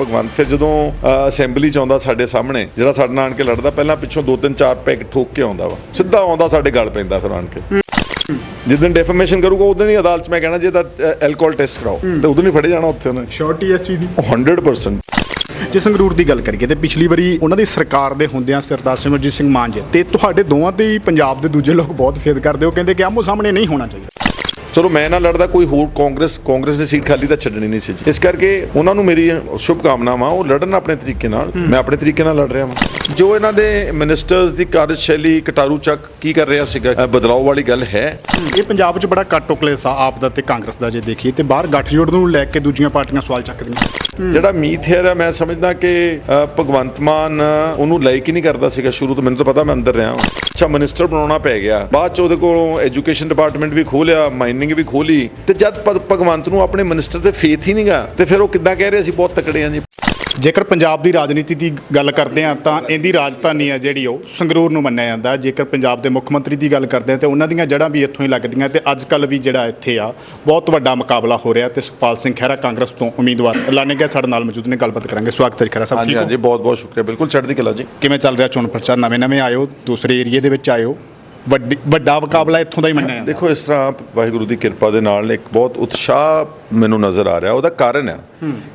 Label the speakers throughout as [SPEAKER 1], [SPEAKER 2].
[SPEAKER 1] ਭਗਵੰਤ ਫਿਰ ਜਦੋਂ ਅਸੈਂਬਲੀ ਚ ਆਉਂਦਾ ਸਾਡੇ ਸਾਹਮਣੇ ਜਿਹੜਾ ਸਾਡੇ ਨਾਲ ਆਣ ਕੇ ਲੜਦਾ ਪਹਿਲਾਂ ਪਿੱਛੋਂ ਦੋ ਤਿੰਨ ਚਾਰ ਪੈਕ ਠੋਕ ਕੇ ਆਉਂਦਾ ਵਾ। ਸਿੱਧਾ ਆਉਂਦਾ ਸਾਡੇ ਗਲ ਪੈਂਦਾ ਫਿਰ ਆਣ ਕੇ। ਜਿੱਦਣ ਡੈਫਰਮੇਸ਼ਨ ਕਰੂਗਾ ਉਦੋਂ ਹੀ ਅਦਾਲਤ 'ਚ ਮੈਂ ਕਹਿਣਾ ਜੇ ਤਾਂ ਐਲਕੋਹਲ ਟੈਸਟ ਕਰਾਓ ਤੇ ਉਦੋਂ ਹੀ ਫੜੇ ਜਾਣਾ ਉੱਥੇ ਉਹਨੇ।
[SPEAKER 2] ਸ਼ੋਰਟੀ ਐਸਪੀ ਦੀ।
[SPEAKER 1] 100%
[SPEAKER 2] ਜੇ ਸੰਗਰੂਰ ਦੀ ਗੱਲ ਕਰੀਏ ਤੇ ਪਿਛਲੀ ਵਾਰੀ ਉਹਨਾਂ ਦੀ ਸਰਕਾਰ ਦੇ ਹੁੰਦਿਆਂ ਸਰਦਾਰ ਸਿਮਰਜੀਤ ਸਿੰਘ ਮਾਨ ਜੀ ਤੇ ਤੁਹਾਡੇ ਦੋਵਾਂ ਤੇ ਹੀ ਪੰਜਾਬ ਦੇ ਦੂਜੇ ਲੋਕ ਬਹੁਤ ਫੇਦ ਕਰਦੇ ਹੋ ਕਹਿੰਦੇ ਕਿ ਆਮੋ ਸਾਹਮਣੇ ਨਹੀਂ ਹੋਣਾ ਚਾਹੀਦਾ।
[SPEAKER 1] ਚਲੋ ਮੈਂ ਨਾ ਲੜਦਾ ਕੋਈ ਹੋਰ ਕਾਂਗਰਸ ਕਾਂਗਰਸ ਦੀ ਸੀਟ ਖਾਲੀ ਤਾਂ ਛੱਡਣੀ ਨਹੀਂ ਸੀ ਜੀ। ਇਸ ਕਰਕੇ ਉਹਨਾਂ ਨੂੰ ਮੇਰੀ ਸ਼ੁਭ ਕਾਮਨਾਵਾਂ ਉਹ ਲੜਨ ਆਪਣੇ ਤਰੀਕੇ ਨਾਲ ਮੈਂ ਆਪਣੇ ਤਰੀਕੇ ਨਾਲ ਲੜ ਰਿਹਾ ਹਾਂ ਜੋ ਇਹਨਾਂ ਦੇ ਮਿਨਿਸਟਰਸ ਦੀ ਕਾਰਜਸ਼ੈਲੀ ਕਟਾਰੂ ਚੱਕ ਕੀ ਕਰ ਰਿਹਾ ਸੀਗਾ ਬਦਲਾਅ ਵਾਲੀ ਗੱਲ ਹੈ।
[SPEAKER 2] ਇਹ ਪੰਜਾਬ 'ਚ ਬੜਾ ਕੱਟ ਕਲੇਸ ਆ ਆਪ ਦਾ ਤੇ ਕਾਂਗਰਸ ਦਾ ਜੇ ਦੇਖੀਏ ਤੇ ਬਾਹਰ ਗੱਠਜੋੜ ਨੂੰ ਲੈ ਕੇ ਦੂਜੀਆਂ ਪਾਰਟੀਆਂ ਸਵਾਲ ਚੱਕਦੀਆਂ
[SPEAKER 1] ਜਿਹੜਾ ਮੀਥ ਹੈ ਮੈਂ ਸਮਝਦਾ ਕਿ ਭਗਵੰਤ ਮਾਨ ਉਹਨੂੰ ਲਾਈਕ ਹੀ ਨਹੀਂ ਕਰਦਾ ਸੀਗਾ ਸ਼ੁਰੂ ਤੋਂ ਮੈਨੂੰ ਤਾਂ ਪਤਾ ਮੈਂ ਅੰਦਰ ਰਿਹਾ ਹਾਂ ਅੱਛਾ ਮਿਨਿਸਟਰ ਬਣਾਉਣਾ ਪੈ ਗਿਆ। ਬਾਅਦ ਚ ਉਹਦੇ ਕੋਲੋਂ ਐਜੂਕੇਸ਼ਨ ਡਿਪਾਰਟਮੈਂਟ ਵੀ ਖੋਲਿਆ ਮਾਈਨਿੰਗ ਵੀ ਖੋਲੀ। ਤੇ ਜਦ ਭ- ਭਗਵੰਤ ਨੂੰ ਆਪਣੇ ਮਿਨਿਸਟਰ ਤੇ ਫੇਥ ਹੀ ਨਹੀਂਗਾ ਤੇ ਫਿਰ ਉਹ ਕਿੱਦਾਂ ਕਹਿ ਰਹੇ ਸੀ, ਬਹੁਤ ਤਕੜੇ ਹਾਂ ਜੀ।
[SPEAKER 2] ਜੇਕਰ ਪੰਜਾਬ ਦੀ ਰਾਜਨੀਤੀ ਦੀ ਗੱਲ ਕਰਦੇ ਆ ਤਾਂ ਇਹਦੀ ਰਾਜਧਾਨੀ ਆ ਜਿਹੜੀ ਉਹ ਸੰਗਰੂਰ ਨੂੰ ਮੰਨਿਆ ਜਾਂਦਾ। ਜੇਕਰ ਪੰਜਾਬ ਦੇ ਮੁੱਖ ਮੰਤਰੀ ਦੀ ਗੱਲ ਕਰਦੇ ਆ ਤੇ ਉਹਨਾਂ ਦੀਆਂ ਜੜ੍ਹਾਂ ਵੀ ਇੱਥੋਂ ਹੀ ਲੱਗਦੀਆਂ ਤੇ ਅੱਜ ਕੱਲ ਵੀ ਜਿਹੜਾ ਇੱਥੇ ਆ ਬਹੁਤ ਵੱਡਾ ਮੁਕਾਬਲਾ ਹੋ ਰਿਹਾ ਤੇ ਸੁਖਪਾਲ ਸਿੰਘ ਖਹਿਰਾ ਕਾਂਗਰਸ ਤੋਂ ਉਮੀਦਵਾਰ ਐਲਾਨੇ ਗਏ ਸਾਡੇ ਨਾਲ ਮੌਜੂਦ ਨੇ ਗੱਲਬਾਤ ਕਰਾਂਗੇ। ਸਵਾਗਤ ਹੈ ਜੀ ਖਹਿਰਾ ਸਾਹਿਬ ਠੀਕ ਹੋ?
[SPEAKER 1] ਹਾਂਜੀ ਬਹੁਤ ਬਹੁਤ ਸ਼ੁਕਰੀਆ ਬਿਲਕੁਲ ਚੜ੍ਹਦੀ ਕਲਾ ਜੀ।
[SPEAKER 2] ਕਿਵੇਂ ਚੱਲ ਰਿਹਾ ਚੋਣ ਪ੍ਰਚਾਰ? ਨਵੇਂ ਨਵੇਂ ਆਇਓ ਦੂਸਰੇ ਏਰੀਏ ਦੇ ਵਿੱਚ ਆਇਓ। ਵੱਡੀ ਵੱਡਾ ਮੁਕਾਬਲਾ ਇੱਥੋਂ ਦਾ ਹੀ ਮੰਨਿਆ ਜਾਂਦਾ।
[SPEAKER 1] ਦੇਖੋ ਇਸ ਤਰ੍ਹਾਂ ਵਾਹਿਗੁਰੂ ਦੀ ਕਿਰਪਾ ਦੇ ਨਾਲ ਇੱਕ ਬਹੁਤ ਉਤਸ਼ਾਹ ਮੈਨੂੰ ਨਜ਼ਰ ਆ ਰਿਹਾ। ਉਹਦਾ ਕਾਰਨ ਹੈ।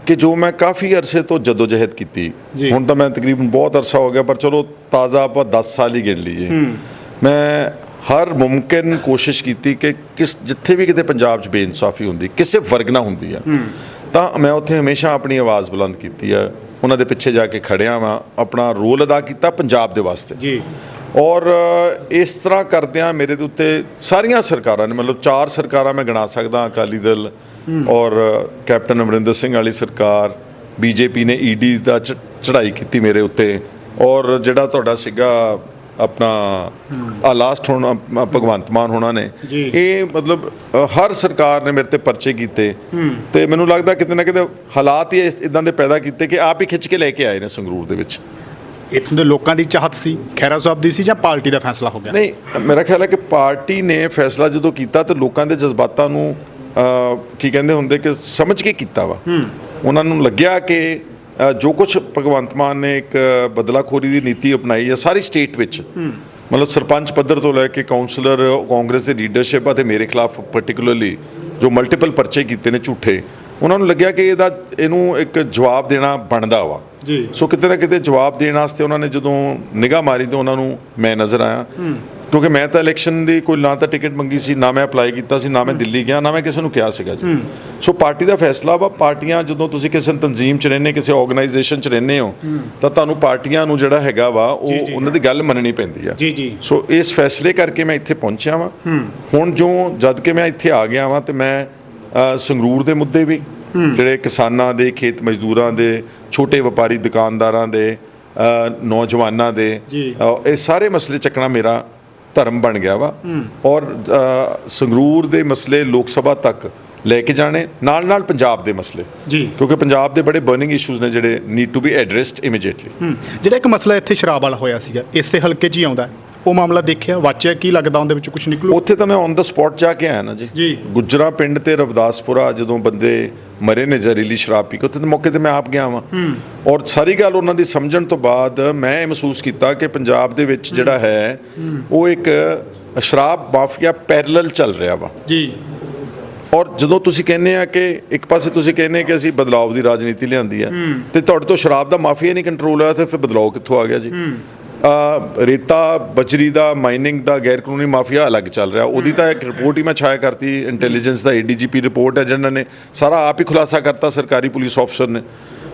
[SPEAKER 1] ਕਿ ਜੋ ਮੈਂ ਕਾਫੀ ਅਰਸੇ ਤੋਂ ਜਦੋਜਹਿਦ ਕੀਤੀ। ਹੁਣ ਤਾਂ ਮੈਂ ਤਕਰੀਬਨ ਬਹੁਤ ਅਰਸਾ ਹੋ ਗਿਆ ਪਰ ਚਲੋ ਤਾਜ਼ਾ ਆਪਾਂ 10 ਸਾਲ ਹੀ ਗਿਣ ਲਈਏ। ਮੈਂ ਹਰ ਮੁਮਕਿਨ ਕੋਸ਼ਿਸ਼ ਕੀਤੀ ਕਿ ਕਿਸ ਜਿੱਥੇ ਵੀ ਕਿਤੇ ਪੰਜਾਬ 'ਚ ਬੇਇਨਸਾਫੀ ਹੁੰਦੀ ਕਿਸੇ ਵਰਗ ਨਾਲ ਹੁੰਦੀ ਆ ਤਾਂ ਮੈਂ ਉੱਥੇ ਹਮੇਸ਼ਾ ਆਪਣੀ ਆਵਾਜ਼ ਬੁਲੰਦ ਕੀਤੀ ਆ। ਉਹਨਾਂ ਦੇ ਪਿੱਛੇ ਜਾ ਕੇ ਖੜਿਆ ਵਾਂ ਆਪਣਾ ਰੋਲ ਅਦਾ ਕੀਤਾ ਪੰਜਾਬ ਦੇ ਵਾਸਤੇ।
[SPEAKER 2] ਜੀ।
[SPEAKER 1] ਔਰ ਇਸ ਤਰ੍ਹਾਂ ਕਰਦਿਆਂ ਮੇਰੇ ਦੇ ਉੱਤੇ ਸਾਰੀਆਂ ਸਰਕਾਰਾਂ ਨੇ ਮਤਲਬ ਚਾਰ ਸਰਕਾਰਾਂ ਮੈਂ ਗਿਣਾ ਸਕਦਾ ਅਕਾਲੀ ਦਲ ਔਰ ਕੈਪਟਨ ਅਮਰਿੰਦਰ ਸਿੰਘ ਵਾਲੀ ਸਰਕਾਰ ਬੀਜੇਪੀ ਨੇ ਈਡੀ ਦਾ ਚੜ੍ਹਾਈ ਕੀਤੀ ਮੇਰੇ ਉੱਤੇ ਔਰ ਜਿਹੜਾ ਤੁਹਾਡਾ ਸੀਗਾ ਆਪਣਾ ਆ ਲਾਸਟ ਹੁਣ ਭਗਵੰਤ ਮਾਨ ਹੋਣਾ ਨੇ। ਇਹ ਮਤਲਬ ਹਰ ਸਰਕਾਰ ਨੇ ਮੇਰੇ ਤੇ ਪਰਚੇ ਕੀਤੇ ਤੇ ਮੈਨੂੰ ਲੱਗਦਾ ਕਿਤੇ ਨਾ ਕਿਤੇ ਹਾਲਾਤ ਹੀ ਇਦਾਂ ਦੇ ਪੈਦਾ ਕੀਤੇ ਕਿ ਆਪ ਹੀ ਖਿੱਚ ਕੇ ਲੈ ਕੇ ਆਏ ਨੇ ਸੰਗਰੂਰ ਦੇ ਵਿੱਚ।
[SPEAKER 2] ਇੱਥੋਂ ਦੇ ਲੋਕਾਂ ਦੀ ਚਾਹਤ ਸੀ ਖਹਿਰਾ ਸਾਹਿਬ ਦੀ ਸੀ ਜਾਂ ਪਾਰਟੀ ਦਾ ਫੈਸਲਾ ਹੋ ਗਿਆ?
[SPEAKER 1] ਨਹੀਂ ਮੇਰਾ ਖਿਆਲ ਹੈ ਕਿ ਪਾਰਟੀ ਨੇ ਫੈਸਲਾ ਜਦੋਂ ਕੀਤਾ ਤੇ ਲੋਕਾਂ ਦੇ ਜਜ਼ਬਾਤਾਂ ਨੂੰ ਕੀ ਕਹਿੰਦੇ ਹੁੰਦੇ ਕਿ ਸਮਝ ਕੇ ਕੀਤਾ ਵਾ। ਉਹਨਾਂ ਨੂੰ ਲੱਗਿਆ ਕਿ ਜੋ ਕੁਝ ਭਗਵੰਤ ਮਾਨ ਨੇ ਇੱਕ ਬਦਲਾਖੋਰੀ ਦੀ ਨੀਤੀ ਅਪਣਾਈ ਹੈ ਸਾਰੀ ਸਟੇਟ ਵਿੱਚ। ਮਤਲਬ ਸਰਪੰਚ ਪੱਧਰ ਤੋਂ ਲੈ ਕੇ ਕਾਉਂਸਲਰ ਕਾਂਗਰਸ ਦੇ ਲੀਡਰਸ਼ਿਪ ਅਤੇ ਮੇਰੇ ਖਿਲਾਫ ਪਾਰਟਿਕੂਲਰਲੀ ਜੋ ਮਲਟੀਪਲ ਪਰਚੇ ਕੀਤੇ ਨੇ ਝੂਠੇ ਉਹਨਾਂ ਨੂੰ ਲੱਗਿਆ ਕਿ ਇਹਦਾ ਇਹਨੂੰ ਇੱਕ ਜਵਾਬ ਦੇਣਾ ਬਣਦਾ ਵਾ।
[SPEAKER 2] ਜੀ।
[SPEAKER 1] ਸੋ ਕਿਤੇ ਨਾ ਕਿਤੇ ਜਵਾਬ ਦੇਣ ਵਾਸਤੇ ਉਹਨਾਂ ਨੇ ਜਦੋਂ ਨਿਗਾਹ ਮਾਰੀ ਤੇ ਉਹਨਾਂ ਨੂੰ ਮੈਂ ਨਜ਼ਰ ਆਇਆ। ਕਿਉਂਕਿ ਮੈਂ ਤਾਂ ਇਲੈਕਸ਼ਨ ਦੀ ਕੋਈ ਨਾ ਤਾਂ ਟਿਕਟ ਮੰਗੀ ਸੀ ਨਾ ਮੈਂ ਅਪਲਾਈ ਕੀਤਾ ਸੀ ਨਾ ਮੈਂ ਦਿੱਲੀ ਗਿਆ ਨਾ ਮੈਂ ਕਿਸੇ ਨੂੰ ਕਿਹਾ ਸੀਗਾ ਜੀ। ਸੋ ਪਾਰਟੀ ਦਾ ਫੈਸਲਾ ਵਾ ਪਾਰਟੀਆਂ ਜਦੋਂ ਤੁਸੀਂ ਕਿਸੇ ਤਨਜ਼ੀਮ ਚ ਰਹਿੰਦੇ ਕਿਸੇ ਆਰਗੇਨਾਈਜੇਸ਼ਨ ਚ ਰਹਿੰਦੇ ਹੋ ਤਾਂ ਤੁਹਾਨੂੰ ਪਾਰਟੀਆਂ ਨੂੰ ਜਿਹੜਾ ਹੈਗਾ ਵਾ ਉਹ ਉਹਨਾਂ ਦੀ ਗੱਲ ਮੰਨਣੀ ਪੈਂਦੀ ਆ।
[SPEAKER 2] ਜੀ, ਜੀ।
[SPEAKER 1] ਸੋ ਇਸ ਫੈਸਲੇ ਕਰਕੇ ਮੈਂ ਇੱਥੇ ਪਹੁੰਚਿਆ ਵਾਂ। ਹੁਣ ਜੋ ਜਦ ਕਿ ਮੈਂ ਇੱਥੇ ਆ ਗਿਆ ਵਾਂ ਤੇ ਮੈਂ ਸੰਗਰੂਰ ਦੇ ਮੁੱਦੇ ਵੀ ਜਿਹੜੇ ਕਿਸਾਨਾਂ ਦੇ ਖੇਤ ਮਜ਼ਦੂਰਾਂ ਦੇ ਛੋਟੇ ਵਪਾਰੀ ਦੁਕਾਨਦਾਰਾਂ ਦੇ ਨੌਜਵਾਨਾਂ ਦੇ ਇਹ ਸਾਰੇ ਮਸਲੇ ਚੱਕਣਾ ਮੇਰਾ ਧਰਮ ਬਣ ਗਿਆ ਵਾ ਔਰ ਸੰਗਰੂਰ ਦੇ ਮਸਲੇ ਲੋਕ ਸਭਾ ਤੱਕ ਲੈ ਕੇ ਜਾਣੇ ਨਾਲ ਨਾਲ ਪੰਜਾਬ ਦੇ ਮਸਲੇ
[SPEAKER 2] ਜੀ।
[SPEAKER 1] ਕਿਉਂਕਿ ਪੰਜਾਬ ਦੇ ਬੜੇ ਬਰਨਿੰਗ ਇਸ਼ੂਜ਼ ਨੇ ਜਿਹੜੇ need to be addressed immediately.
[SPEAKER 2] ਜਿਹੜਾ ਇੱਕ ਮਸਲਾ ਇੱਥੇ ਸ਼ਰਾਬ ਵਾਲਾ ਹੋਇਆ ਸੀਗਾ ਇਸੇ ਹਲਕੇ 'ਚ ਹੀ ਆਉਂਦਾ। ਉਹ ਮਾਮਲਾ ਦੇਖਿਆ ਵਾਚਿਆ ਕੀ ਲੱਗਦਾ ਉਹਦੇ ਵਿੱਚ ਕੁਝ ਨਿਕਲੂ?
[SPEAKER 1] ਉੱਥੇ ਤਾਂ ਮੈਂ ਔਨ ਦਾ ਸਪੌਟ ਜਾ ਕੇ ਆਇਆ ਨਾ ਜੀ। ਗੁਜਰਾ ਪਿੰਡ ਤੇ ਰਵਦਾਸਪੁਰਾ ਜਦੋਂ ਬੰਦੇ ਮਰੇ ਨੇ ਜ਼ਹਿਰੀਲੀ ਸ਼ਰਾਬ ਪੀ ਕੇ ਉੱਥੇ ਮੌਕੇ ਤੇ ਮੈਂ ਆਪ ਗਿਆ ਵਾਂ। ਔਰ ਸਾਰੀ ਗੱਲ ਉਹਨਾਂ ਦੀ ਸਮਝਣ ਤੋਂ ਬਾਅਦ ਮੈਂ ਇਹ ਮਹਿਸੂਸ ਕੀਤਾ ਕਿ ਪੰਜਾਬ ਦੇ ਵਿੱਚ ਜਿਹੜਾ ਹੈ ਉਹ ਇੱਕ ਸ਼ਰਾਬ ਮਾਫੀਆ ਪੈਰਲਲ ਚੱਲ ਰਿਹਾ ਵਾ।
[SPEAKER 2] ਜੀ।
[SPEAKER 1] ਔਰ ਜਦੋਂ ਤੁਸੀਂ ਕਹਿੰਦੇ ਆ ਕਿ ਇੱਕ ਪਾਸੇ ਤੁਸੀਂ ਕਹਿੰਦੇ ਕਿ ਅਸੀਂ ਬਦਲਾਵ ਦੀ ਰਾਜਨੀਤੀ ਲਿਆਂਦੀ ਹੈ। ਤੇ ਤੁਹਾਡੇ ਤੋਂ ਸ਼ਰਾਬ ਦਾ ਮਾਫੀਆ ਨਹੀਂ ਕੰਟਰੋਲ ਹੋਇਆ ਤੇ ਫਿਰ ਬਦਲਾਅ ਕਿੱਥੋਂ ਆ ਗਿਆ ਜੀ? ਆ ਰੇਤਾ ਬਜਰੀ ਦਾ ਮਾਈਨਿੰਗ ਦਾ ਗੈਰ ਕਾਨੂੰਨੀ ਮਾਫੀਆ ਅਲੱਗ ਚੱਲ ਰਿਹਾ। ਉਹਦੀ ਤਾਂ ਇੱਕ ਰਿਪੋਰਟ ਹੀ ਮੈਂ ਛਾਇਆ ਕਰਤੀ ਇੰਟੈਲੀਜੈਂਸ ਦਾ ਏਡੀਜੀਪੀ ਰਿਪੋਰਟ ਹੈ ਜਿਹਨਾਂ ਨੇ ਸਾਰਾ ਆਪ ਹੀ ਖੁਲਾਸਾ ਕਰਤਾ ਸਰਕਾਰੀ ਪੁਲਿਸ ਅਫਸਰ ਨੇ।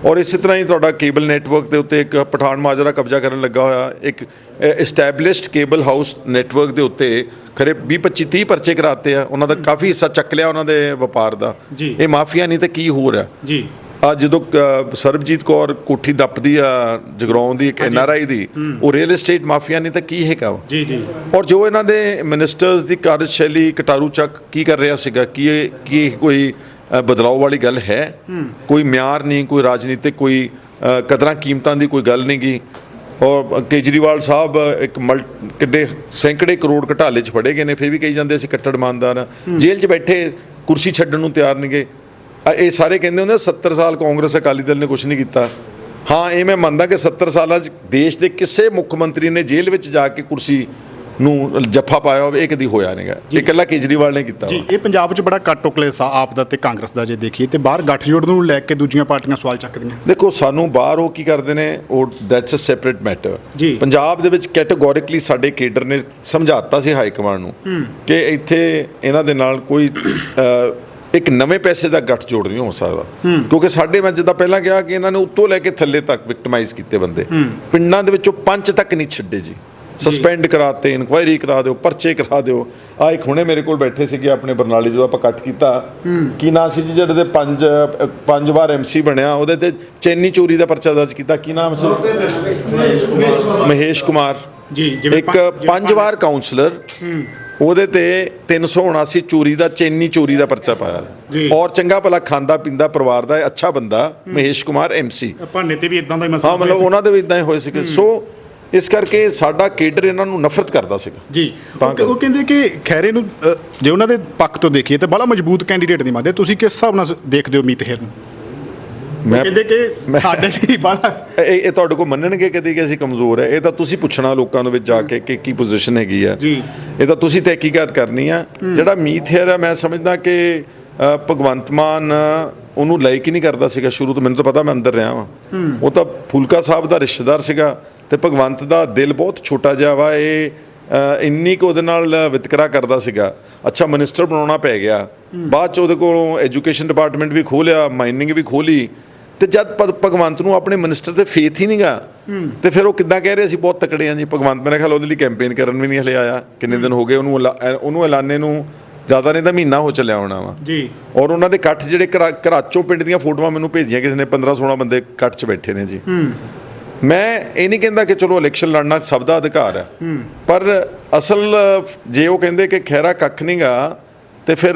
[SPEAKER 1] ਔਰ ਇਸੇ ਤਰ੍ਹਾਂ ਹੀ ਤੁਹਾਡਾ ਕੇਬਲ ਨੈਟਵਰਕ ਦੇ ਉੱਤੇ ਇੱਕ ਪਠਾਨ ਮਾਜਰਾ ਕਬਜ਼ਾ ਕਰਨ ਲੱਗਾ ਹੋਇਆ। ਇੱਕ ਐਸਟੈਬਲਿਸ਼ਡ ਕੇਬਲ ਹਾਊਸ ਨੈਟਵਰਕ ਦੇ ਉੱਤੇ ਖਰੇ 20 25 30 ਪਰਚੇ ਕਰਾਤੇ ਆ। ਉਹਨਾਂ ਦਾ ਕਾਫੀ ਹਿੱਸਾ ਚੱਕ ਲਿਆ ਉਹਨਾਂ ਦੇ ਵਪਾਰ ਦਾ। ਇਹ ਮਾਫੀਆ ਨਹੀਂ ਤਾਂ ਕੀ ਹੋ? ਰਿਹਾ
[SPEAKER 2] ਜੀ।
[SPEAKER 1] ਆ ਜਦੋਂ ਸਰਬਜੀਤ ਕੌਰ ਕੋਠੀ ਦੱਪਦੀ ਆ ਜਗਰਾਉਂ ਦੀ ਇੱਕ ਐਨਆਰਆਈ ਦੀ ਉਹ ਰੀਅਲ ਏਸਟੇਟ ਮਾਫੀਆ ਨਹੀਂ ਤਾਂ ਕੀ ਹੈਗਾ ਵਾ
[SPEAKER 2] ਜੀ ਜੀ।
[SPEAKER 1] ਔਰ ਜੋ ਇਹਨਾਂ ਦੇ ਮਿਨਿਸਟਰਸ ਦੀ ਕਾਰਜਸ਼ੈਲੀ ਕਟਾਰੂ ਚੱਕ ਕੀ ਕਰ ਰਿਹਾ ਸੀਗਾ? ਕੀ ਇਹ ਕੀ ਇਹ ਕੋਈ ਬਦਲਾਅ ਵਾਲੀ ਗੱਲ ਹੈ? ਕੋਈ ਮਿਆਰ ਨਹੀਂ ਕੋਈ ਰਾਜਨੀਤਿਕ ਕੋਈ ਕਦਰਾਂ ਕੀਮਤਾਂ ਦੀ ਕੋਈ ਗੱਲ ਨਹੀਂ ਗੀ। ਔਰ ਕੇਜਰੀਵਾਲ ਸਾਹਿਬ ਇੱਕ ਮਲ ਕਿੱਡੇ ਸੈਂਕੜੇ ਕਰੋੜ ਘਟਾਲੇ ਚ ਫੜੇ ਗਏ ਨੇ ਫਿਰ ਵੀ ਕਹੀ ਜਾਂਦੇ ਅਸੀਂ ਕੱਟੜ ਇਮਾਨਦਾਰ। ਜੇਲ੍ਹ 'ਚ ਬੈਠੇ ਕੁਰਸੀ ਛੱਡਣ ਨੂੰ ਤਿਆਰ ਨਹੀਂਗੇ ਆ ਇਹ ਸਾਰੇ ਕਹਿੰਦੇ ਹੁੰਦੇ ਆ, 70 ਸਾਲ ਕਾਂਗਰਸ ਅਕਾਲੀ ਦਲ ਨੇ ਕੁਝ ਨਹੀਂ ਕੀਤਾ। ਹਾਂ ਇਹ ਮੈਂ ਮੰਨਦਾ ਕਿ 70 ਸਾਲਾਂ 'ਚ ਦੇਸ਼ ਦੇ ਕਿਸੇ ਮੁੱਖ ਮੰਤਰੀ ਨੇ ਜੇਲ੍ਹ ਵਿੱਚ ਜਾ ਕੇ ਕੁਰਸੀ ਨੂੰ ਜੱਫਾ ਪਾਇਆ ਹੋਵੇ ਇਹ ਕਦੀ ਹੋਇਆ ਨਹੀਂਗਾ ਇਹ ਇਕੱਲਾ ਕੇਜਰੀਵਾਲ ਨੇ ਕੀਤਾ
[SPEAKER 2] ਜੀ। ਇਹ ਪੰਜਾਬ 'ਚ ਬੜਾ ਕੱਟ ਟੁਕਲੇਸ ਆ ਆਪ ਦਾ ਤੇ ਕਾਂਗਰਸ ਦਾ ਜੇ ਦੇਖੀਏ ਤੇ ਬਾਹਰ ਗੱਠਜੋੜ ਨੂੰ ਲੈ ਕੇ ਦੂਜੀਆਂ ਪਾਰਟੀਆਂ ਸਵਾਲ ਚੱਕਦੀਆਂ।
[SPEAKER 1] ਦੇਖੋ ਸਾਨੂੰ ਬਾਹਰ ਉਹ ਕੀ ਕਰਦੇ ਨੇ ਉਹ that's a separate matter. Punjab ਦੇ ਵਿੱਚ ਕੈਟਾਗੋਰਿਕਲੀ ਸਾਡੇ ਕੇਡਰ ਨੇ ਸਮਝਾਤਾ ਸੀ ਹਾਈ ਕਮਾਂਡ ਨੂੰ ਕਿ ਇੱਥੇ ਇਹਨਾਂ ਦੇ ਨਾਲ ਕੋਈ ਇੱਕ ਨਵੇਂ ਪੈਸੇ ਦਾ ਗੱਠ ਜੋੜ ਨਹੀਂ ਹੋ ਸਕਦਾ। ਕਿਉਂਕਿ ਸਾਡੇ ਮੈਂ ਜਿੱਦਾਂ ਪਹਿਲਾਂ ਕਿਹਾ ਕਿ ਇਹਨਾਂ ਨੇ ਉੱਤੋਂ ਲੈ ਕੇ ਥੱਲੇ ਤੱਕ ਵਿਕਟਮਾਈਜ਼ ਕੀਤੇ ਬੰਦੇ। ਪਿੰਡਾਂ ਦੇ ਵਿੱਚੋਂ ਪੰਜ ਤੱਕ ਨਹੀਂ ਛੱਡੇ ਜੀ। ਸਸਪੈਂਡ ਕਰਾਤੇ ਇਨਕੁਆਇਰੀ ਕਰਾ ਦਿਓ ਪਰਚੇ ਕਰਾ ਦਿਓ। ਆ ਇੱਕ ਹੁਣੇ ਮੇਰੇ ਕੋਲ ਬੈਠੇ ਸੀਗੇ ਆਪਣੇ ਬਰਨਾਲੇ ਜਦੋਂ ਆਪਾਂ ਕੱਟ ਕੀਤਾ। ਕੀ ਨਾਂ ਸੀ ਜੀ ਜਿਹੜੇ ਦੇ ਪੰਜ ਪੰਜ ਵਾਰ ਐਮਸੀ ਬਣਿਆ ਉਹਦੇ ਤੇ ਚੈਨੀ ਚੋਰੀ ਦਾ ਪਰਚਾ ਦਰਜ ਕੀਤਾ। ਕੀ ਨਾਮ ਸੀ? ਮਹੇਸ਼ ਕੁਮਾਰ।
[SPEAKER 2] ਜੀ
[SPEAKER 1] ਇੱਕ ਪੰਜ ਵਾਰ ਕਾਉਂਸਲਰ ਉਹਦੇ ਤੇ 379 ਚੋਰੀ ਦਾ ਚੈਨੀ ਚੋਰੀ ਦਾ ਪਰਚਾ। ਪਾਇਆ। ਔਰ ਚੰਗਾ ਭਲਾ ਖਾਂਦਾ ਪੀਂਦਾ ਪਰਿਵਾਰ ਦਾ ਅੱਛਾ ਬੰਦਾ ਮਹੇਸ਼ ਕੁਮਾਰ ਐਮਸੀ
[SPEAKER 2] ਭਾਨੇ ਤੇ ਵੀ ਇਦਾਂ ਦਾ ਹੀ ਮਸਲਾ
[SPEAKER 1] ਹਾਂ ਮਤਲਬ ਉਹਨਾਂ ਦੇ ਵੀ ਇਦਾਂ ਹੀ ਹੋਏ ਸੀਗੇ। ਸੋ ਇਸ ਕਰਕੇ ਸਾਡਾ ਕੇਡਰ ਇਹਨਾਂ ਨੂੰ ਨਫ਼ਰਤ ਕਰਦਾ ਸੀਗਾ।
[SPEAKER 2] ਜੀ।
[SPEAKER 1] ਤਾਂ
[SPEAKER 2] ਉਹ- ਉਹ ਕਹਿੰਦੇ ਕਿ ਖੈਰੇ ਨੂੰ ਜੇ ਉਹਨਾਂ ਦੇ ਪੱਖ ਤੋਂ ਦੇਖੀਏ ਤੇ ਬੜਾ ਮਜ਼ਬੂਤ ਕੈਂਡੀਡੇਟ ਨਹੀਂ ਮੰਨਦੇ। ਤੁਸੀਂ ਕਿਸ ਹਿਸਾਬ ਨਾਲ ਦੇਖਦੇ ਹੋ ਮੀਤ ਹੇਰ ਨੂੰ?
[SPEAKER 1] ਮੈਂ
[SPEAKER 2] ਕਹਿੰਦੇ ਕਿ ਸਾਡੇ ਲਈ ਬੜਾ
[SPEAKER 1] ਇਹ ਇਹ ਤੁਹਾਡੇ ਕੋਲ ਮੰਨਣਗੇ ਕਦੀ ਕਿ ਅਸੀਂ ਕਮਜ਼ੋਰ ਹੈ? ਇਹ ਤਾਂ ਤੁਸੀਂ ਪੁੱਛਣਾ ਲੋਕਾਂ ਦੇ ਵਿੱਚ ਜਾ ਕੇ ਕਿ ਕੀ ਪੋਜੀਸ਼ਨ ਹੈਗੀ ਆ।
[SPEAKER 2] ਜੀ।
[SPEAKER 1] ਇਹ ਤਾਂ ਤੁਸੀਂ ਤਹਿਕੀਕਾਤ ਕਰਨੀ ਆ। ਜਿਹੜਾ ਮੀਤ ਹੈ ਮੈਂ ਸਮਝਦਾ ਕਿ ਭਗਵੰਤ ਮਾਨ ਉਹਨੂੰ ਲਾਈਕ ਹੀ ਨਹੀਂ ਕਰਦਾ ਸੀਗਾ ਸ਼ੁਰੂ ਤੋਂ। ਮੈਨੂੰ ਤਾਂ ਪਤਾ ਮੈਂ ਅੰਦਰ ਰਿਹਾ ਵਾਂ। ਉਹ ਤਾਂ ਫੁਲਕਾ ਸਾਹਿਬ ਦਾ ਰਿਸ਼ਤੇਦਾਰ ਸੀਗਾ ਤੇ ਭਗਵੰਤ ਦਾ ਦਿਲ ਬਹੁਤ ਛੋਟਾ ਜਿਹਾ ਵਾ। ਇਹ ਇੰਨੀ ਕੁ ਉਹਦੇ ਨਾਲ ਵਿਤਕਰਾ ਕਰਦਾ ਸੀਗਾ। ਅੱਛਾ ਮਿਨਿਸਟਰ ਬਣਾਉਣਾ ਪੈ ਗਿਆ। ਬਾਅਦ ਚ ਉਹਦੇ ਕੋਲੋਂ ਐਜੂਕੇਸ਼ਨ ਡਿਪਾਰਟਮੈਂਟ ਵੀ ਖੋਲਿਆ ਮਾਈਨਿੰਗ ਵੀ ਖੋਲੀ ਤੇ ਜਦ ਭਗ- ਭਗਵੰਤ ਨੂੰ ਆਪਣੇ ਮਿਨਿਸਟਰ ਤੇ ਫੇਥ ਹੀ ਨਹੀਂਗਾ ਤੇ ਫਿਰ ਉਹ ਕਿੱਦਾਂ ਕਹਿ ਰਹੇ ਅਸੀਂ ਬਹੁਤ ਤਕੜੇ ਹਾਂ ਜੀ ਭਗਵੰਤ। ਮੇਰੇ ਖਿਆਲ ਉਹਦੇ ਲਈ ਕੈਂਪੇਨ ਕਰਨ ਵੀ ਨਹੀਂ ਹਲੇ ਆਇਆ। ਕਿੰਨੇ ਦਿਨ ਹੋ ਗਏ ਉਹਨੂੰ ਉਹਨੂੰ ਐਲਾਨੇ ਨੂੰ ਜ਼ਿਆਦਾ ਨਹੀਂ ਤਾਂ ਮਹੀਨਾ ਹੋ ਚੱਲਿਆ ਹੋਣਾ ਵਾ।
[SPEAKER 2] ਜੀ।
[SPEAKER 1] ਔਰ ਉਹਨਾਂ ਦੇ ਇਕੱਠ ਜਿਹੜੇ ਘਰਾ- ਘਰਾਚੋਂ ਪਿੰਡ ਦੀਆਂ ਫੋਟੋਆਂ ਮੈਨੂੰ ਭੇਜੀਆਂ ਕਿਸੇ ਨੇ 15 16 ਬੰਦੇ ਇਕੱਠ 'ਚ ਬੈਠੇ ਨੇ ਜੀ। ਮੈਂ ਇਹ ਨਹੀਂ ਕਹਿੰਦਾ ਕਿ ਚਲੋ ਇਲੈਕਸ਼ਨ ਲੜਨਾ ਸਭ ਦਾ ਅਧਿਕਾਰ ਹੈ। ਪਰ ਅਸਲ ਜੇ ਉਹ ਕਹਿੰਦੇ ਕਿ ਖੈਰਾ ਕੱਖ ਨਹੀਂਗਾ ਤੇ ਫਿਰ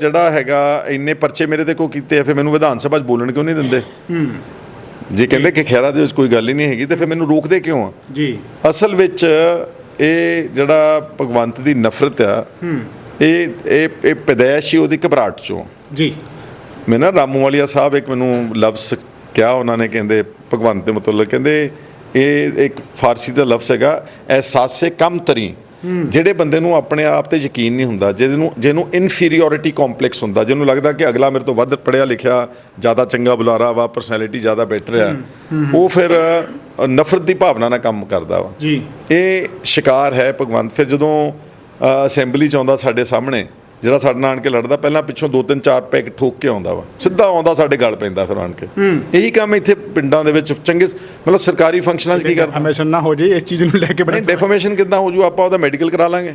[SPEAKER 1] ਜਿਹੜਾ ਹੈਗਾ ਇੰਨੇ ਪਰਚੇ ਮੇਰੇ ਤੇ ਕੋ ਕੀਤੇ ਆ ਫਿਰ ਮੈਨੂੰ ਵਿਧਾਨ ਸਭਾ 'ਚ ਬੋਲਣ ਕਿਉਂ ਨਹੀਂ ਦਿੰਦੇ? ਜੇ ਕਹਿੰਦੇ ਕਿ ਖੈਰਾ ਦੇ ਵਿੱਚ ਕੋਈ ਗੱਲ ਹੀ ਨਹੀਂ ਹੈਗੀ ਤੇ ਫਿਰ ਮੈਨੂੰ ਰੋਕਦੇ ਕਿਉਂ ਆ?
[SPEAKER 2] ਜੀ।
[SPEAKER 1] ਅਸਲ ਵਿੱਚ ਇਹ ਜਿਹੜਾ ਭਗਵੰਤ ਦੀ ਨਫ਼ਰਤ ਆ ਇਹ ਇਹ ਇਹ ਪੈਦਾਇਸ਼ ਹੀ ਉਹਦੀ ਘਬਰਾਹਟ ਚੋਂ
[SPEAKER 2] ਜੀ।
[SPEAKER 1] ਮੈਂ ਨਾ ਰਾਮੂ ਵਾਲੀਆ ਸਾਹਿਬ ਇੱਕ ਮੈਨੂੰ ਲਫ਼ਜ਼ ਕਿਹਾ ਉਹਨਾਂ ਨੇ ਕਹਿੰਦੇ ਭਗਵੰਤ ਦੇ ਮਤਲਬ ਕਹਿੰਦੇ ਇਹ ਇੱਕ ਫਾਰਸੀ ਦਾ ਲਫ਼ਜ਼ ਹੈਗਾ ਅਹਿਸਾਸੇ ਕਮ ਤਰੀ। ਜਿਹੜੇ ਬੰਦੇ ਨੂੰ ਆਪਣੇ ਆਪ ਤੇ ਯਕੀਨ ਨਹੀਂ ਹੁੰਦਾ ਜਿਹਨੂੰ ਜਿਹਨੂੰ ਇਨਫੀਰੀਓਰਿਟੀ ਕੰਪਲੈਕਸ ਹੁੰਦਾ ਜਿਹਨੂੰ ਲੱਗਦਾ ਕਿ ਅਗਲਾ ਮੇਰੇ ਤੋਂ ਵੱਧ ਪੜਿਆ ਲਿਖਿਆ ਜ਼ਿਆਦਾ ਚੰਗਾ ਬੁਲਾਰਾ ਵਾ ਪਰਸਨੈਲਿਟੀ ਜ਼ਿਆਦਾ ਬੈਟਰ ਆ ਉਹ ਫਿਰ ਨਫ਼ਰਤ ਦੀ ਭਾਵਨਾ ਨਾਲ ਕੰਮ ਕਰਦਾ ਵਾ।
[SPEAKER 2] ਜੀ।
[SPEAKER 1] ਇਹ ਸ਼ਿਕਾਰ ਹੈ ਭਗਵੰਤ। ਫਿਰ ਜਦੋਂ ਅਸੈਂਬਲੀ ਚ ਆਉਂਦਾ ਸਾਡੇ ਸਾਹਮਣੇ ਜਿਹੜਾ ਸਾਡੇ ਨਾਲ ਆਣ ਕੇ ਲੜਦਾ ਪਹਿਲਾਂ ਪਿੱਛੋਂ ਦੋ ਤਿੰਨ ਚਾਰ ਪੈਕ ਠੋਕ ਕੇ ਆਉਂਦਾ ਵਾ। ਸਿੱਧਾ ਆਉਂਦਾ ਸਾਡੇ ਗਲ ਪੈਂਦਾ ਫਿਰ ਆਣ ਕੇ। ਇਹੀ ਕੰਮ ਇੱਥੇ ਪਿੰਡਾਂ ਦੇ ਵਿੱਚ ਚੰਗੇ ਮਤਲਬ ਸਰਕਾਰੀ ਫੰਕਸ਼ਨਾਂ 'ਚ ਕੀ ਕਰਦਾ
[SPEAKER 2] ਹਮੇਸ਼ਾ ਨਾ ਹੋ ਜੇ ਇਸ ਚੀਜ਼ ਨੂੰ ਲੈ ਕੇ ਬੜਾ
[SPEAKER 1] ਨਹੀਂ ਡੈਫਾਮੇਸ਼ਨ ਕਿੱਦਾਂ ਹੋ ਜੂ ਆਪਾਂ ਉਹਦਾ ਮੈਡੀਕਲ ਕਰਾ ਲਾਂਗੇ।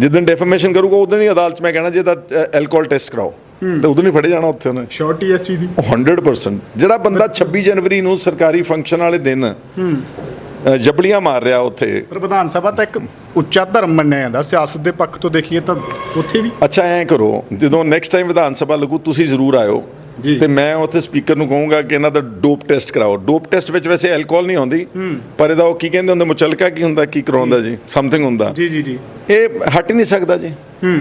[SPEAKER 1] ਜਿੱਦਣ ਡੈਫਾਮੇਸ਼ਨ ਕਰੂਗਾ ਉਦੋਂ ਹੀ ਅਦਾਲਤ 'ਚ ਮੈਂ ਕਹਿਣਾ ਜੇ ਤਾਂ ਐਲਕੋਹਲ ਟੈਸਟ ਕਰਾਓ। ਤੇ ਉਦੋਂ ਹੀ ਫੜੇ ਜਾਣਾ ਉੱਥੇ ਉਹਨੇ।
[SPEAKER 2] ਸ਼ੋਰਟੀ ਇਸ ਚੀਜ਼ ਦੀ।
[SPEAKER 1] 100% ਜਿਹੜਾ ਬੰਦਾ 26 ਜਨਵਰੀ ਨੂੰ ਸਰਕਾਰੀ ਫੰਕਸ਼ਨ ਵਾਲੇ ਦਿਨ ਜਬਲੀਆਂ ਮਾਰ ਰਿਹਾ ਉੱਥੇ।
[SPEAKER 2] ਪਰ ਵਿਧਾਨ ਸਭਾ ਤਾਂ ਇੱਕ ਉੱਚਾ ਧਰਮ ਮੰਨਿਆ ਜਾਂਦਾ। ਸਿਆਸਤ ਦੇ ਪੱਖ ਤੋਂ ਦੇਖੀਏ ਤਾਂ ਉੱਥੇ ਵੀ।
[SPEAKER 1] ਅੱਛਾ ਐਂ ਕਰੋ ਜਦੋਂ ਨੈਕਸਟ ਟਾਈਮ ਵਿਧਾਨ ਸਭਾ ਲੱਗੂ ਤੁਸੀਂ ਜ਼ਰੂਰ ਆਇਓ। ਤੇ ਮੈਂ ਉੱਥੇ ਸਪੀਕਰ ਨੂੰ ਕਹੂੰਗਾ ਕਿ ਇਹਨਾਂ ਦਾ ਡੋਪ ਟੈਸਟ ਕਰਾਓ। ਡੋਪ ਟੈਸਟ ਵਿੱਚ ਵੈਸੇ ਐਲਕੋਹਲ ਨਹੀਂ ਆਉਂਦੀ ਪਰ ਇਹਦਾ ਉਹ ਕੀ ਕਹਿੰਦੇ ਹੁੰਦੇ ਮੁਚਲਕਾ ਕੀ ਹੁੰਦਾ ਕੀ ਕਰਾਉਂਦਾ ਜੀ। ਸਮਥਿੰਗ ਹੁੰਦਾ।
[SPEAKER 2] ਜੀ ਜੀ ਜੀ।
[SPEAKER 1] ਇਹ ਹਟ ਨਹੀਂ ਸਕਦਾ ਜੀ।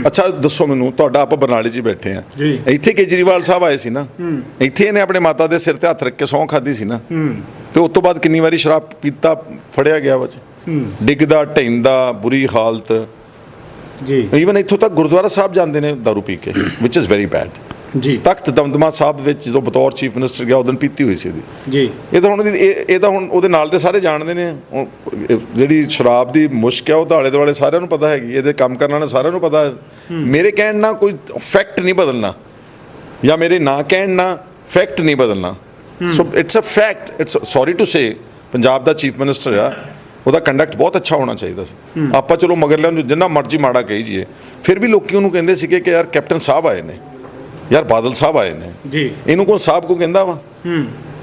[SPEAKER 1] ਅੱਛਾ ਦੱਸੋ ਮੈਨੂੰ ਤੁਹਾਡਾ ਆਪਾਂ ਬਰਨਾਲੇ 'ਚ ਬੈਠੇ ਆ। ਇੱਥੇ ਕੇਜਰੀਵਾਲ ਸਾਹਿਬ ਆਏ ਸੀ ਨਾ। ਇੱਥੇ ਇਹਨੇ ਆਪਣੇ ਮਾਤਾ ਦੇ ਸਿਰ ਤੇ ਹੱਥ ਰੱਖ ਕੇ ਸਹੁੰ ਖਾਦੀ ਸੀ ਨਾ। ਤੇ ਉਸ ਤੋਂ ਬਾਅਦ ਕਿੰਨੀ ਵਾਰੀ ਸ਼ਰਾਬ ਪੀਤਾ ਫੜਿਆ ਗਿਆ ਵਾ ਜੀ ਡਿੱਗਦਾ ਢੈਂਦਾ ਬੁਰੀ ਹਾਲਤ।
[SPEAKER 2] ਜੀ।
[SPEAKER 1] ਈਵਨ ਇੱਥੋਂ ਤੱਕ ਗੁਰਦੁਆਰਾ ਸਾਹਿਬ ਜਾਂਦੇ ਨੇ दारू ਪੀ ਕੇ ਵਿਚ ਇਜ਼ ਵੈਰੀ ਬੈਡ
[SPEAKER 2] ਜੀ।
[SPEAKER 1] ਤਖਤ ਦਮਦਮਾ ਸਾਹਿਬ ਵਿੱਚ ਜਦੋਂ ਬਤੌਰ ਚੀਫ ਮਿਨਿਸਟਰ ਗਿਆ ਉਦੋਂ ਪੀਤੀ ਹੋਈ ਸੀ ਇਹਦੀ
[SPEAKER 2] ਜੀ।
[SPEAKER 1] ਇਹ ਤਾਂ ਹੁਣ ਇਹ ਤਾਂ ਹੁਣ ਉਹਦੇ ਨਾਲ ਦੇ ਸਾਰੇ ਜਾਣਦੇ ਨੇ। ਜਿਹੜੀ ਸ਼ਰਾਬ ਦੀ ਮੁਸ਼ਕ ਹੈ ਉਹ ਤਾਂ ਆਲੇ ਦੁਆਲੇ ਸਾਰਿਆਂ ਨੂੰ ਪਤਾ ਹੈਗੀ। ਇਹਦੇ ਕੰਮ ਕਰਨ ਵਾਲੇ ਸਾਰਿਆਂ ਨੂੰ ਪਤਾ। ਮੇਰੇ ਕਹਿਣ ਨਾਲ ਕੋਈ ਫੈਕਟ ਨਹੀਂ ਬਦਲਣਾ। ਜਾਂ ਮੇਰੇ ਨਾ ਕਹਿਣ ਨਾਲ ਫੈਕਟ ਨਹੀਂ ਬਦਲਣਾ। So it's a fact it's sorry to say Punjab the chief minister ਆ ਉਹਦਾ ਕੰਡਕਟ ਬਹੁਤ ਅੱਛਾ ਹੋਣਾ ਚਾਹੀਦਾ ਸੀ। ਆਪਾਂ ਚਲੋ ਮਗਰਲਿਆਂ ਨੂੰ ਜਿੰਨਾ ਮਰਜ਼ੀ ਮਾੜਾ ਕਹੀ ਜੀਏ ਫਿਰ ਵੀ ਲੋਕੀ ਉਹਨੂੰ ਕਹਿੰਦੇ ਸੀਗੇ ਕਿ ਯਾਰ ਕੈਪਟਨ ਸਾਹਿਬ ਆਏ ਨੇ ਯਾਰ ਬਾਦਲ ਸਾਹਿਬ ਆਏ ਨੇ।
[SPEAKER 2] ਜੀ।
[SPEAKER 1] ਇਹਨੂੰ ਕੋਈ ਸਾਹਿਬ ਕੋ ਕਹਿੰਦਾ ਵਾ?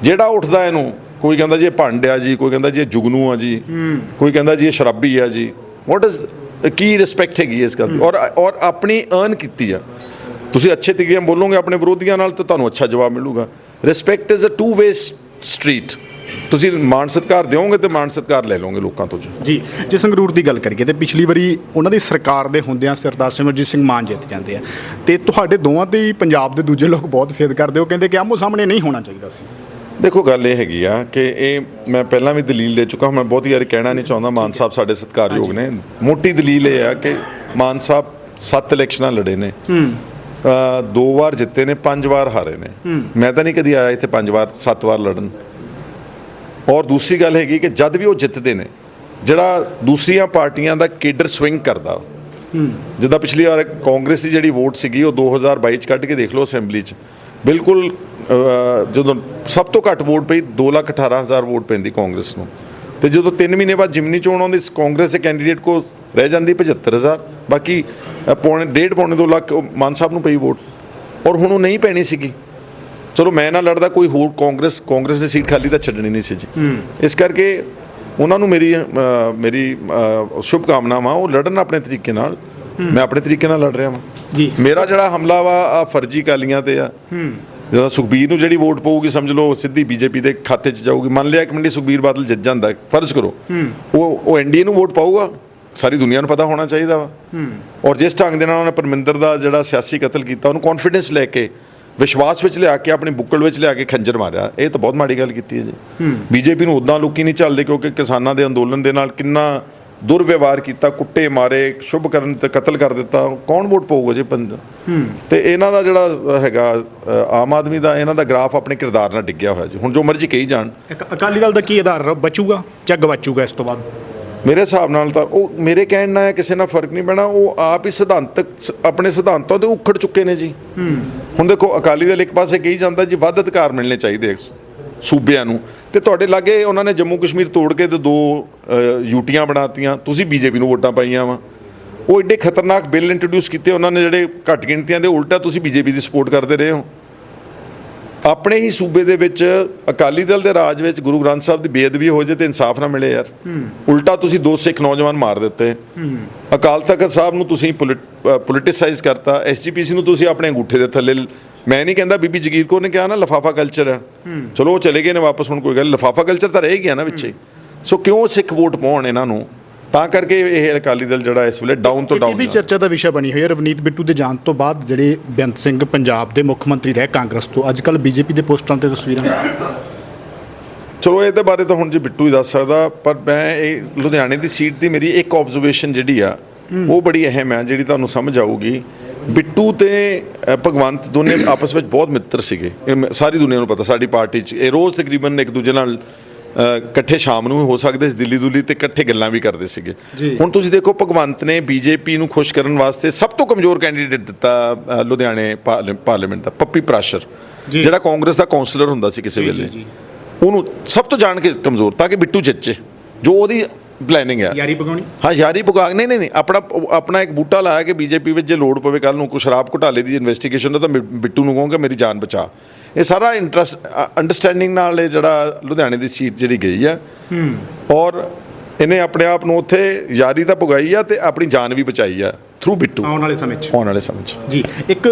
[SPEAKER 1] ਜਿਹੜਾ ਉੱਠਦਾ ਇਹਨੂੰ ਕੋਈ ਕਹਿੰਦਾ ਜੀ ਇਹ ਭੰਡ ਆ ਜੀ ਕੋਈ ਕਹਿੰਦਾ ਜੀ ਇਹ ਜੁਗਨੂ ਆ ਜੀ ਕੋਈ ਕਹਿੰਦਾ ਜੀ ਇਹ ਸ਼ਰਾਬੀ ਆ ਜੀ। ਵਾਟ ਇਜ਼ ਕੀ ਰਿਸਪੈਕਟ ਹੈਗੀ ਇਸ ਗੱਲ ਦੀ? ਔਰ ਔਰ ਆਪਣੀ ਅਰਨ ਕੀਤੀ ਆ। ਤੁਸੀਂ ਅੱਛੇ ਤਰੀਕੇ ਨਾਲ ਬੋਲੋਗੇ ਆਪਣੇ ਵਿਰੋਧੀਆਂ ਨਾਲ ਤਾਂ ਤੁਹਾਨੂੰ ਅੱਛਾ ਜਵਾਬ ਮਿਲੂਗਾ। Respect is a two way street ਤੁਸੀਂ ਮਾਣ ਸਤਿਕਾਰ ਦਿਓਗੇ ਤੇ ਮਾਣ ਸਤਿਕਾਰ ਲੈ ਲਓਗੇ ਲੋਕਾਂ ਤੋਂ ਜੀ।
[SPEAKER 2] ਜੀ ਸੰਗਰੂਰ ਦੀ ਗੱਲ ਕਰੀਏ ਤੇ ਪਿਛਲੀ ਵਾਰੀ ਉਹਨਾਂ ਦੀ ਸਰਕਾਰ ਦੇ ਹੁੰਦਿਆਂ ਸਰਦਾਰ ਸਿਮਰਜੀਤ ਸਿੰਘ ਮਾਨ ਜਿੱਤ ਜਾਂਦੇ ਆ। ਤੇ ਤੁਹਾਡੇ ਦੋਵਾਂ ਤੇ ਹੀ ਪੰਜਾਬ ਦੇ ਦੂਜੇ ਲੋਕ ਬਹੁਤ ਫੇਦ ਕਰਦੇ ਉਹ ਕਹਿੰਦੇ ਕਿ ਆਮੋ ਸਾਹਮਣੇ ਨਹੀਂ ਹੋਣਾ ਚਾਹੀਦਾ ਸੀ।
[SPEAKER 1] ਦੇਖੋ ਗੱਲ ਇਹ ਹੈਗੀ ਆ ਕਿ ਇਹ ਮੈਂ ਪਹਿਲਾਂ ਵੀ ਦਲੀਲ ਦੇ ਚੁੱਕਾ। ਮੈਂ ਬਹੁਤੀ ਵਾਰੀ ਕਹਿਣਾ ਨਹੀਂ ਚਾਹੁੰਦਾ ਮਾਨ ਸਾਹਿਬ ਸਾਡੇ ਸਤਿਕਾਰਯੋਗ ਨੇ। ਮੋਟੀ ਦਲੀਲ ਇਹ ਆ ਕਿ ਮਾਨ ਸਾਹਿਬ ਸੱਤ ਇਲੈਕਸ਼ਨਾਂ ਲੜੇ ਨੇ। ਦੋ ਵਾਰ ਜਿੱਤੇ ਨੇ ਪੰਜ ਵਾਰ ਹਾਰੇ ਨੇ। ਮੈਂ ਤਾਂ ਨਹੀਂ ਕਦੀ ਆਇਆ ਇੱਥੇ ਪੰਜ ਵਾਰ ਸੱਤ ਵਾਰ ਲੜਨ। ਔਰ ਦੂਸਰੀ ਗੱਲ ਹੈਗੀ ਕਿ ਜਦ ਵੀ ਉਹ ਜਿੱਤਦੇ ਨੇ ਜਿਹੜਾ ਦੂਸਰੀਆਂ ਪਾਰਟੀਆਂ ਦਾ ਕੇਡਰ ਸਵਿੰਗ ਕਰਦਾ ਜਿੱਦਾਂ ਪਿਛਲੀ ਵਾਰ ਕਾਂਗਰਸ ਦੀ ਜਿਹੜੀ ਵੋਟ ਸੀਗੀ ਉਹ 2022 ਚ ਕੱਢ ਕੇ ਦੇਖ ਲਓ ਅਸੈਂਬਲੀ ਚ। ਬਿਲਕੁਲ ਜਦੋਂ ਸਭ ਤੋਂ ਘੱਟ ਵੋਟ ਪਈ 2,18,000 ਵੋਟ ਪੈਂਦੀ ਕਾਂਗਰਸ ਨੂੰ। ਤੇ ਜਦੋਂ 3 ਮਹੀਨੇ ਬਾਅਦ ਜਿਮਨੀ ਚੋਣ ਆਉਂਦੀ ਕਾਂਗਰਸ ਦੇ ਕੈਂਡੀਡੇਟ ਕੋ ਰਹਿ ਜਾਂਦੀ 75000 ਬਾਕੀ ਪੌਣੇ ਡੇਢ ਪੌਣੇ 2 ਲੱਖ ਮਾਨ ਸਾਹਿਬ ਨੂੰ ਪਈ ਵੋਟ। ਔਰ ਹੁਣ ਉਹ ਨਹੀਂ ਪੈਣੀ ਸੀਗੀ। ਚਲੋ ਮੈਂ ਨਾ ਲੜਦਾ ਕੋਈ ਹੋਰ ਕਾਂਗਰਸ ਕਾਂਗਰਸ ਦੀ ਸੀਟ ਖਾਲੀ ਤਾਂ ਛੱਡਣੀ ਨਹੀਂ ਸੀ ਜੀ। ਇਸ ਕਰਕੇ ਉਹਨਾਂ ਨੂੰ ਮੇਰੀ ਮੇਰੀ ਸ਼ੁਭ ਕਾਮਨਾਵਾਂ ਉਹ ਲੜਨ ਆਪਣੇ ਤਰੀਕੇ ਨਾਲ ਮੈਂ ਆਪਣੇ ਤਰੀਕੇ ਨਾਲ ਲੜ ਰਿਹਾ ਵਾਂ।
[SPEAKER 2] ਜੀ।
[SPEAKER 1] ਮੇਰਾ ਜਿਹੜਾ ਹਮਲਾ ਵਾ ਆ ਫਰਜੀ ਕਾਲੀਆਂ ਤੇ ਆ। ਜਦੋਂ ਸੁਖਬੀਰ ਨੂੰ ਜਿਹੜੀ ਵੋਟ ਪਊਗੀ ਸਮਝ ਲਓ ਸਿੱਧੀ ਬੀਜੇਪੀ ਦੇ ਖਾਤੇ 'ਚ ਜਾਊਗੀ। ਮੰਨ ਲਿਆ ਇੱਕ ਮਿੰਟ ਸੁਖਬੀਰ ਬਾਦਲ ਜਿੱਤ ਜਾਂਦਾ ਹੈ, ਫਰਜ਼ ਕਰੋ। ਉਹ ਉਹ ਐਨਡੀਏ ਨੂੰ ਵੋਟ ਪਾਊਗਾ? ਸਾਰੀ ਦੁਨੀਆ ਨੂੰ ਪਤਾ ਹੋਣਾ ਚਾਹੀਦਾ ਵਾ। ਔਰ ਜਿਸ ਢੰਗ ਦੇ ਨਾਲ ਉਹਨੇ ਪਰਮਿੰਦਰ ਦਾ ਜਿਹੜਾ ਸਿਆਸੀ ਕਤਲ ਕੀਤਾ ਉਹਨੂੰ ਕੌਨਫੀਡੈਂਸ ਲੈ ਕੇ ਵਿਸ਼ਵਾਸ ਵਿੱਚ ਲਿਆ ਕੇ ਆਪਣੀ ਬੁੱਕਲ ਵਿੱਚ ਲਿਆ ਕੇ ਖੰਜਰ ਮਾਰਿਆ। ਇਹ ਤਾਂ ਬਹੁਤ ਮਾੜੀ ਗੱਲ ਕੀਤੀ ਹੈ ਜੀ। ਬੀਜੇਪੀ ਨੂੰ ਉਦਾਂ ਲੋਕੀ ਨਹੀਂ ਚੱਲਦੇ ਕਿਉਂਕਿ ਕਿਸਾਨਾਂ ਦੇ ਅੰਦੋਲਨ ਦੇ ਨਾਲ ਕਿੰਨਾ ਦੁਰਵਿਵਹਾਰ ਕੀਤਾ ਕੁੱਟੇ ਮਾਰੇ ਸ਼ੁਭ ਕਰਨ ਤੇ ਕਤਲ ਕਰ ਦਿੱਤਾ। ਕੌਣ ਵੋਟ ਪਾਊਗਾ ਜੀ ਪੰਜ? ਤੇ ਇਹਨਾਂ ਦਾ ਜਿਹੜਾ ਹੈਗਾ ਆਮ ਆਦਮੀ ਦਾ ਇਹਨਾਂ ਦਾ ਗ੍ਰਾਫ ਆਪਣੇ ਕਿਰਦਾਰ ਨਾਲ ਡਿੱਗਿਆ ਹੋਇਆ ਜੀ। ਹੁਣ ਜੋ ਮਰਜ਼ੀ ਕਹੀ ਜਾਣ।
[SPEAKER 2] ਅਕਾਲੀ ਦਲ ਦਾ ਕੀ ਆਧਾਰ ਬਚੂਗਾ ਜਾਂ ਗਵਾਚੂਗਾ ਇਸ ਤੋਂ ਬਾਅਦ?
[SPEAKER 1] ਮੇਰੇ ਹਿਸਾਬ ਨਾਲ ਤਾਂ ਉਹ ਮੇਰੇ ਕਹਿਣ ਨਾਲ ਕਿਸੇ ਨਾਲ ਫ਼ਰਕ ਨਹੀਂ ਪੈਣਾ ਉਹ ਆਪ ਹੀ ਸਿਧਾਂਤਕ ਆਪਣੇ ਸਿਧਾਂਤਾਂ ਤੇ ਉਖੜ ਚੁੱਕੇ ਨੇ ਜੀ। ਹੁਣ ਦੇਖੋ ਅਕਾਲੀ ਦਲ ਇੱਕ ਪਾਸੇ ਕਹੀ ਜਾਂਦਾ ਜੀ ਵੱਧ ਅਧਿਕਾਰ ਮਿਲਣੇ ਚਾਹੀਦੇ ਸੂਬਿਆਂ ਨੂੰ। ਤੇ ਤੁਹਾਡੇ ਲਾਗੇ ਉਹਨਾਂ ਨੇ ਜੰਮੂ ਕਸ਼ਮੀਰ ਤੋੜ ਕੇ ਤੇ ਦੋ ਯੂਟੀਆਂ ਬਣਾਤੀਆਂ ਤੁਸੀਂ ਬੀਜੇਪੀ ਨੂੰ ਵੋਟਾਂ ਪਾਈਆਂ ਵਾ। ਉਹ ਐਡੇ ਖਤਰਨਾਕ ਬਿੱਲ ਇੰਟਰੋਡਿਊਸ ਕੀਤੇ ਉਹਨਾਂ ਨੇ ਜਿਹੜੇ ਘੱਟ ਗਿਣਤੀਆਂ ਦੇ ਉਲਟਾ ਤੁਸੀਂ ਬੀਜੇਪੀ ਦੀ ਸਪੋਰਟ ਕਰਦੇ ਰਹੇ ਹੋ। ਆਪਣੇ ਹੀ ਸੂਬੇ ਦੇ ਵਿੱਚ ਅਕਾਲੀ ਦਲ ਦੇ ਰਾਜ ਵਿੱਚ ਗੁਰੂ ਗ੍ਰੰਥ ਸਾਹਿਬ ਦੀ ਬੇਅਦਬੀ ਹੋ ਜੇ ਤੇ ਇਨਸਾਫ ਨਾ ਮਿਲੇ ਯਾਰ। ਉਲਟਾ ਤੁਸੀਂ ਦੋ ਸਿੱਖ ਨੌਜਵਾਨ ਮਾਰ ਦਿੱਤੇ। ਅਕਾਲ ਤਖਤ ਸਾਹਿਬ ਨੂੰ ਤੁਸੀਂ ਪੋਲਿਟਿਸਾਈਜ਼ ਕਰਤਾ। ਐਸਜੀਪੀਸੀ ਨੂੰ ਤੁਸੀਂ ਆਪਣੇ ਅੰਗੂਠੇ ਦੇ ਥੱਲੇ ਮੈਂ ਨਹੀਂ ਕਹਿੰਦਾ ਬੀਬੀ ਜਗੀਰ ਕੌਰ ਨੇ ਕਿਹਾ ਨਾ ਲਫਾਫਾ ਕਲਚਰ ਹੈ। ਚਲੋ ਉਹ ਚਲੇ ਗਏ ਨੇ ਵਾਪਸ ਹੁਣ ਕੋਈ ਗੱਲ ਲਫਾਫਾ ਕਲਚਰ ਤਾਂ ਰਹਿ ਗਿਆ ਨਾ ਵਿੱਚੇ। ਸੋ ਕਿਉਂ ਸਿੱਖ ਵੋਟ ਪਾਉਣ ਇਹਨਾਂ ਨੂੰ? ਤਾਂ ਕਰਕੇ ਇਹ ਅਕਾਲੀ ਦਲ ਜਿਹੜਾ ਇਸ ਵੇਲੇ ਡਾਊਨ ਤੋਂ
[SPEAKER 2] ਇਹ
[SPEAKER 1] ਡਾਊਨ
[SPEAKER 2] ਵੀ ਚਰਚਾ ਦਾ ਵਿਸ਼ਾ ਬਣੀ ਹੋਈ ਹੈ। ਰਵਨੀਤ ਬਿੱਟੂ ਦੇ ਜਾਣ ਤੋਂ ਬਾਅਦ ਜਿਹੜੇ ਬੇਅੰਤ ਸਿੰਘ ਪੰਜਾਬ ਦੇ ਮੁੱਖ ਮੰਤਰੀ ਰਹੇ ਕਾਂਗਰਸ ਤੋਂ ਅੱਜ ਕੱਲ ਬੀਜੇਪੀ ਦੇ ਪੋਸਟਰਾਂ ਤੇ ਤਸਵੀਰਾਂ।
[SPEAKER 1] ਚਲੋ ਇਹਦੇ ਬਾਰੇ ਤਾਂ ਹੁਣ ਜੀ ਬਿੱਟੂ ਹੀ ਦੱਸ ਸਕਦਾ ਪਰ ਮੈਂ ਇਹ ਲੁਧਿਆਣੇ ਦੀ ਸੀਟ ਦੀ ਮੇਰੀ ਇੱਕ ਆਬਜ਼ਰਵੇਸ਼ਨ ਜਿਹੜੀ ਆ ਉਹ ਬੜੀ ਅਹਿਮ ਹੈ ਜਿਹੜੀ ਤੁਹਾਨੂੰ ਸਮਝ ਆਊਗੀ। ਬਿੱਟੂ ਤੇ ਭਗਵੰਤ ਦੋਨੇ ਆਪਸ ਵਿੱਚ ਬਹੁਤ ਮਿੱਤਰ ਸੀਗੇ। ਇਹ ਸਾਰੀ ਦੁਨੀਆ ਨੂੰ ਪਤਾ ਸਾਡੀ ਪਾਰਟੀ 'ਚ ਇਹ ਰੋਜ਼ ਤਕਰੀਬਨ ਇੱਕ ਦੂਜੇ ਨਾਲ ਇਕੱਠੇ ਸ਼ਾਮ ਨੂੰ ਹੋ ਸਕਦੇ ਸੀ ਦਿੱਲੀ ਦੁੱਲੀ ਤੇ ਇਕੱਠੇ ਗੱਲਾਂ ਵੀ ਕਰਦੇ ਸੀਗੇ। ਹੁਣ ਤੁਸੀਂ ਦੇਖੋ ਭਗਵੰਤ ਨੇ ਬੀਜੇਪੀ ਨੂੰ ਖੁਸ਼ ਕਰਨ ਵਾਸਤੇ ਸਭ ਤੋਂ ਕਮਜ਼ੋਰ ਕੈਂਡੀਡੇਟ ਦਿੱਤਾ ਲੁਧਿਆਣੇ ਪਾਰਲੀ- ਪਾਰਲੀਮੈਂਟ ਦਾ ਪੱਪੀ ਪ੍ਰਾਸ਼ਰ। ਜਿਹੜਾ ਕਾਂਗਰਸ ਦਾ ਕਾਉਂਸਲਰ ਹੁੰਦਾ ਸੀ ਕਿਸੇ ਵੇਲੇ। ਉਹਨੂੰ ਸਭ ਤੋਂ ਜਾਣ ਕੇ ਕਮਜ਼ੋਰ ਤਾਂ ਕਿ ਬਿੱਟੂ ਜਿੱਤੇ ਜੋ ਉਹਦੀ ਪਲੈਨਿੰਗ ਹੈ।
[SPEAKER 2] ਯਾਰੀ ਪਗਾਉਣੀ
[SPEAKER 1] ਹਾਂ ਯਾਰੀ ਪੁਗਾਗ ਨਹੀਂ ਨਹੀਂ ਆਪਣਾ ਆਪਣਾ ਇੱਕ ਬੂਟਾ ਲਾਇਆ ਕਿ ਬੀਜੇਪੀ ਵਿੱਚ ਜੇ ਲੋੜ ਪਵੇ ਕੱਲ ਨੂੰ ਕੋਈ ਸ਼ਰਾਬ ਘੁਟਾਲੇ ਦੀ ਇਨਵੈਸਟੀਗੇਸ਼ਨ ਦਾ ਤਾਂ ਬਿੱਟੂ ਨੂੰ ਕਹੂੰਗਾ ਮੇਰੀ ਜਾਨ ਬਚਾ। ਇਹ ਸਾਰਾ ਇੰਟਰਸਟ ਅੰਡਰਸਟੈਂਡਿੰਗ ਨਾਲ ਇਹ ਜਿਹੜਾ ਲੁਧਿਆਣੇ ਦੀ ਸੀਟ ਜਿਹੜੀ ਗਈ ਆ। ਔਰ ਇਹਨੇ ਆਪਣੇ ਆਪ ਨੂੰ ਉੱਥੇ ਯਾਰੀ ਤਾਂ ਪੁਗਾਈ ਆ ਤੇ ਆਪਣੀ ਜਾਨ ਵੀ ਬਚਾਈ ਆ ਥਰੂ ਬਿੱਟੂ।
[SPEAKER 2] ਆਉਣ ਵਾਲੇ ਸਮੇਂ 'ਚ।
[SPEAKER 1] ਆਉਣ ਵਾਲੇ ਸਮੇਂ 'ਚ।
[SPEAKER 2] ਜੀ ਇੱਕ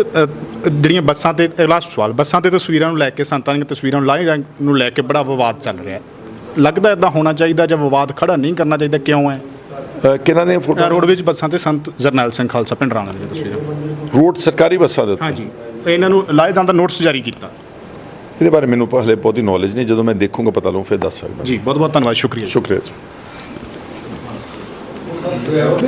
[SPEAKER 2] ਜਿਹੜੀਆਂ ਬੱਸਾਂ ਤੇ ਲਾਸਟ ਸਵਾਲ ਬੱਸਾਂ ਤੇ ਤਸਵੀਰਾਂ ਨੂੰ ਲੈ ਕੇ ਸੰਤਾਂ ਦੀਆਂ ਤਸਵੀਰਾਂ ਨੂੰ ਲਾਈ ਨੂੰ ਲੈ ਕੇ ਬੜਾ ਵਿਵਾਦ ਚੱਲ ਰਿਹਾ। ਲੱਗਦਾ ਇਦਾਂ ਹੋਣਾ ਚਾਹੀਦਾ ਜਾਂ ਵਿਵਾਦ ਖੜਾ ਨਹੀਂ ਕਰਨਾ ਚਾਹੀਦਾ ਕਿਉਂ ਹੈ?
[SPEAKER 1] ਕਿਹਨਾਂ ਦੀਆਂ ਫੋਟੋ
[SPEAKER 2] ਰੋਡਵੇਜ਼ ਬੱਸਾਂ ਤੇ ਸੰਤ ਜਰਨੈਲ ਸਿੰਘ ਖਾਲਸਾ ਪਿੰਡ ਰਾਣਾ ਦੀਆਂ ਤਸਵੀਰਾਂ।
[SPEAKER 1] ਰੋਡ ਸਰਕਾਰੀ ਬੱਸਾਂ ਦੇ ਉੱਤੇ।
[SPEAKER 2] ਹਾਂਜੀ। ਇਹਨਾਂ ਨੂੰ ਲਾਏ ਜਾਂਦਾ ਨੋਟਿਸ ਜਾਰੀ ਕੀਤਾ।
[SPEAKER 1] ਇਹਦੇ ਬਾਰੇ ਮੈਨੂੰ ਹਲੇ ਬਹੁਤੀ ਨੌਲੇਜ ਨਹੀਂ। ਜਦੋਂ ਮੈਂ ਦੇਖੂੰਗਾ ਪਤਾ ਲਊਂ ਫਿਰ ਦੱਸ ਸਕਦਾ।
[SPEAKER 2] ਜੀ ਬਹੁਤ ਬਹੁਤ ਧੰਨਵਾਦ। ਸ਼ੁਕਰੀਆ
[SPEAKER 1] ਸ਼ੁਕਰੀਆ ਜੀ।